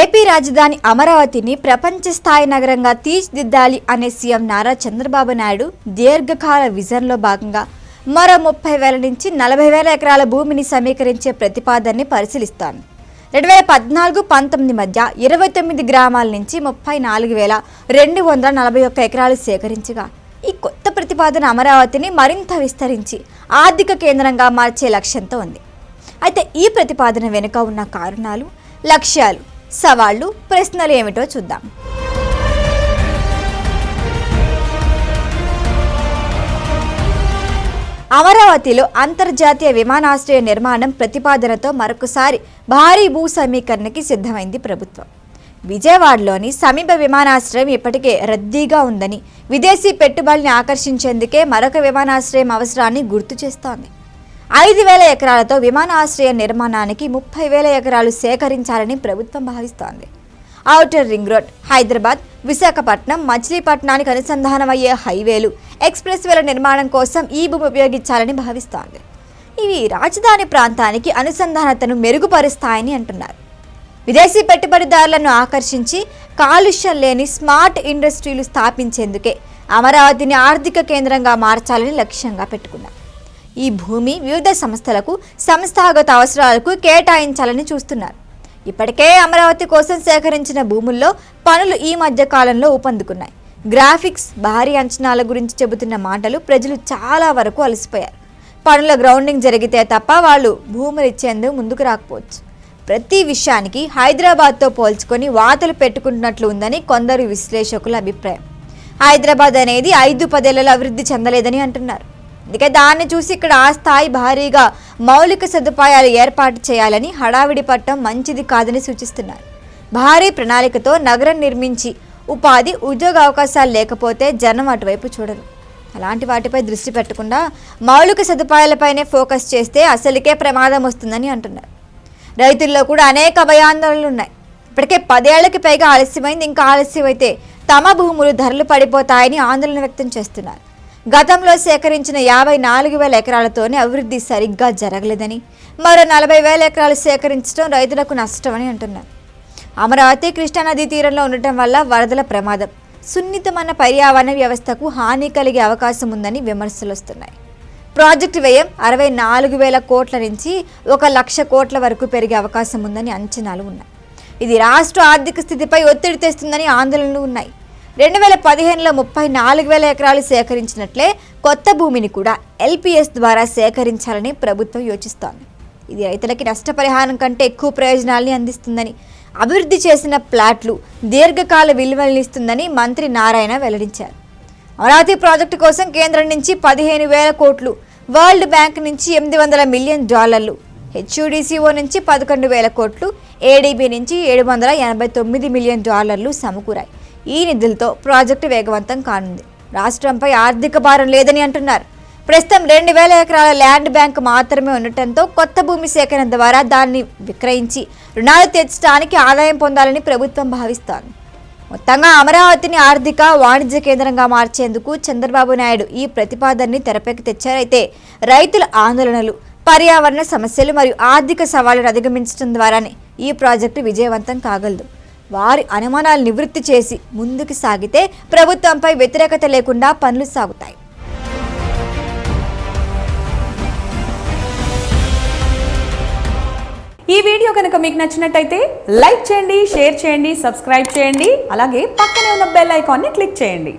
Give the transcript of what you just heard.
AP రాజధాని అమరావతిని ప్రపంచ స్థాయి నగరంగా తీర్చిదిద్దాలి అనే సీఎం నారా చంద్రబాబు నాయుడు దీర్ఘకాల విజన్లో భాగంగా మరో ముప్పై వేల నుంచి నలభై వేల ఎకరాల భూమిని సమీకరించే ప్రతిపాదనని పరిశీలిస్తాను. రెండు వేల పద్నాలుగు పంతొమ్మిది మధ్య ఇరవై తొమ్మిది గ్రామాల నుంచి ముప్పై నాలుగు వేల రెండు వందల నలభై ఒక్క ఎకరాలు సేకరించగా ఈ కొత్త ప్రతిపాదన అమరావతిని మరింత విస్తరించి ఆర్థిక కేంద్రంగా మార్చే లక్ష్యంతో ఉంది. అయితే ఈ ప్రతిపాదన వెనుక ఉన్న కారణాలు లక్ష్యాలు సవాళ్ళు ప్రశ్నలు ఏమిటో చూద్దాం. అమరావతిలో అంతర్జాతీయ విమానాశ్రయ నిర్మాణం ప్రతిపాదనతో మరొకసారి భారీ భూ సమీకరణకి సిద్ధమైంది ప్రభుత్వం. విజయవాడలోని సమీప విమానాశ్రయం ఇప్పటికే రద్దీగా ఉందని విదేశీ పెట్టుబడిని ఆకర్షించేందుకే మరొక విమానాశ్రయం అవసరాన్ని గుర్తు చేస్తోంది. ఐదు వేల ఎకరాలతో విమానాశ్రయ నిర్మాణానికి ముప్పై వేల ఎకరాలు సేకరించాలని ప్రభుత్వం భావిస్తోంది. Outer ring road Hyderabad Visakhapatnam మచిలీపట్నానికి అనుసంధానమయ్యే హైవేలు ఎక్స్ప్రెస్ వేల నిర్మాణం కోసం ఈ భూమి ఉపయోగించాలని భావిస్తోంది. ఇవి రాజధాని ప్రాంతానికి అనుసంధానతను మెరుగుపరుస్తాయని అంటున్నారు. విదేశీ పెట్టుబడిదారులను ఆకర్షించి కాలుష్యం లేని స్మార్ట్ ఇండస్ట్రీలు స్థాపించేందుకే అమరావతిని ఆర్థిక కేంద్రంగా మార్చాలని లక్ష్యంగా పెట్టుకున్నారు. ఈ భూమి వివిధ సంస్థలకు సంస్థాగత అవసరాలకు కేటాయించాలని చూస్తున్నారు. ఇప్పటికే అమరావతి కోసం సేకరించిన భూముల్లో పనులు ఈ మధ్య కాలంలో ఊపందుకున్నాయి. గ్రాఫిక్స్ భారీ అంచనాల గురించి చెబుతున్న మాటలు ప్రజలు చాలా వరకు అలసిపోయారు. పనుల గ్రౌండింగ్ జరిగితే తప్ప వాళ్ళు భూములు ఇచ్చేందుకు ముందుకు రాకపోవచ్చు. ప్రతి విషయానికి హైదరాబాద్తో పోల్చుకొని వాతలు పెట్టుకుంటున్నట్లు ఉందని కొందరు విశ్లేషకుల అభిప్రాయం. హైదరాబాద్ అనేది ఐదు పదేళ్ళలో అభివృద్ధి చెందలేదని అంటున్నారు. అందుకే దాన్ని చూసి ఇక్కడ ఆ స్థాయి భారీగా మౌలిక సదుపాయాలు ఏర్పాటు చేయాలని హడావిడి పట్టం మంచిది కాదని సూచిస్తున్నారు. భారీ ప్రణాళికతో నగరం నిర్మించి ఉపాధి ఉద్యోగ అవకాశాలు లేకపోతే జనం అటువైపు చూడరు. అలాంటి వాటిపై దృష్టి పెట్టకుండా మౌలిక సదుపాయాలపైనే ఫోకస్ చేస్తే అసలుకే ప్రమాదం వస్తుందని అంటున్నారు. రైతుల్లో కూడా అనేక భయాందోళనలు ఉన్నాయి. ఇప్పటికే పదేళ్ళకి పైగా ఆలస్యమైంది ఇంకా ఆలస్యమైతే తమ భూములు ధరలు పడిపోతాయని ఆందోళన వ్యక్తం చేస్తున్నారు. గతంలో సేకరించిన యాభై నాలుగు వేల ఎకరాలతోనే అభివృద్ధి సరిగ్గా జరగలేదని మరో నలభై వేల ఎకరాలు సేకరించడం రైతులకు నష్టమని అంటున్నారు. అమరావతి కృష్ణానదీ తీరంలో ఉండటం వల్ల వరదల ప్రమాదం సున్నితమైన పర్యావరణ వ్యవస్థకు హాని కలిగే అవకాశం ఉందని విమర్శలు వస్తున్నాయి. ప్రాజెక్టు వ్యయం అరవై నాలుగు వేల కోట్ల నుంచి ఒక లక్ష కోట్ల వరకు పెరిగే అవకాశం ఉందని అంచనాలు ఉన్నాయి. ఇది రాష్ట్ర ఆర్థిక స్థితిపై ఒత్తిడి తెస్తుందని ఆందోళనలు ఉన్నాయి. రెండు వేల పదిహేనులో ముప్పై నాలుగు వేల ఎకరాలు సేకరించినట్లే కొత్త భూమిని కూడా ఎల్పిఎస్ ద్వారా సేకరించాలని ప్రభుత్వం యోచిస్తోంది. ఇది రైతులకి నష్టపరిహారం కంటే ఎక్కువ ప్రయోజనాల్ని అందిస్తుందని అభివృద్ధి చేసిన ప్లాట్లు దీర్ఘకాల విలువలనిస్తుందని మంత్రి నారాయణ వెల్లడించారు. అమరావతి ప్రాజెక్టు కోసం కేంద్రం నుంచి పదిహేను వేల కోట్లు వరల్డ్ బ్యాంక్ నుంచి ఎనిమిది వందల మిలియన్ డాలర్లు హెచ్యుడిసిఓ నుంచి పదకొండు వేల కోట్లు ఏడీబీ నుంచి ఏడు వందల ఎనభై తొమ్మిది మిలియన్ డాలర్లు సమకూరాయి. ఈ నిధులతో ప్రాజెక్టు వేగవంతం కానుంది. రాష్ట్రంపై ఆర్థిక భారం లేదని అంటున్నారు. ప్రస్తుతం రెండు వేల ఎకరాల ల్యాండ్ బ్యాంక్ మాత్రమే ఉండటంతో కొత్త భూమి సేకరణ ద్వారా దాన్ని విక్రయించి రుణాలు తెచ్చడానికి ఆదాయం పొందాలని ప్రభుత్వం భావిస్తోంది. మొత్తంగా అమరావతిని ఆర్థిక వాణిజ్య కేంద్రంగా మార్చేందుకు చంద్రబాబు నాయుడు ఈ ప్రతిపాదనని తెరపైకి తెచ్చారైతే రైతుల ఆందోళనలు పర్యావరణ సమస్యలు మరియు ఆర్థిక సవాళ్ళను అధిగమించడం ద్వారానే ఈ ప్రాజెక్టు విజయవంతం కాగలదు. వారి అనుమానాలు నివృత్తి చేసి ముందుకు సాగితే ప్రభుత్వంపై వ్యతిరేకత లేకుండా పనులు సాగుతాయి. ఈ వీడియో కనుక మీకు నచ్చినట్టయితే లైక్ చేయండి షేర్ చేయండి సబ్స్క్రైబ్ చేయండి. అలాగే పక్కనే ఉన్న బెల్ ఐకాన్ని క్లిక్ చేయండి.